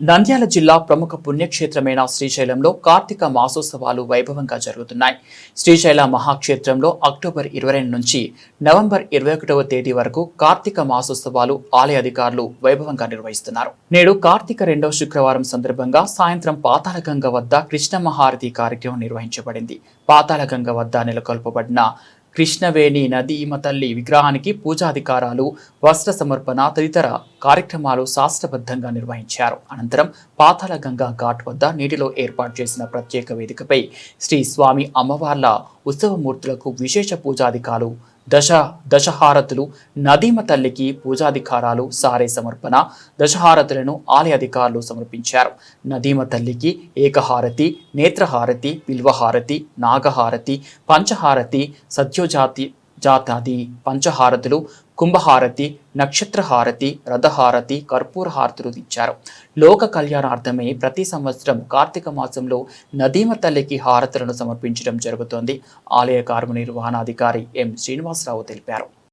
నంద్యాల జిల్లా ప్రముఖ పుణ్యక్షేత్రమైన శ్రీశైలంలో కార్తీక మాసోత్సవాలు వైభవంగా జరుగుతున్నాయి. శ్రీశైల మహాక్షేత్రంలో అక్టోబర్ ఇరవై రెండు నుంచి నవంబర్ ఇరవై ఒకటవ తేదీ వరకు కార్తీక మాసోత్సవాలు ఆలయ అధికారులు వైభవంగా నిర్వహిస్తున్నారు. నేడు కార్తీక రెండవ శుక్రవారం సందర్భంగా సాయంత్రం పాతాళగంగ వద్ద కృష్ణ మహారతి కార్యక్రమం నిర్వహించబడింది. పాతాళగంగ వద్ద నెలకొల్పబడిన కృష్ణవేణి నదీమ తల్లి విగ్రహానికి పూజాధికారాలు వస్త్ర సమర్పణ తదితర కార్యక్రమాలు శాస్త్రబద్ధంగా నిర్వహించారు. అనంతరం పాతాళగంగా ఘాట్ వద్ద నీటిలో ఏర్పాటు చేసిన ప్రత్యేక వేదికపై శ్రీ స్వామి అమ్మవార్ల ఉత్సవమూర్తులకు విశేష పూజాధికారులు దశ దశహారతులు నదీమ తల్లికి పూజాధికారాలు సారే సమర్పణ దశహారతులను ఆలయ అధికారులు సమర్పించారు. నదీమ తల్లికి ఏకహారతి నేత్రహారతి బిల్వహారతి నాగహారతి పంచహారతి సత్యోజాతి జాతాది పంచహారతులు కుంభహారతి నక్షత్రహారతి రథహారతి కర్పూర హారతులు ఇచ్చారు. లోక కళ్యాణార్థమే ప్రతి సంవత్సరం కార్తీక మాసంలో నదీమ తల్లికి హారతులను సమర్పించడం జరుగుతోంది. ఆలయ కార్యనిర్వహణాధికారి ఎం శ్రీనివాసరావు తెలిపారు.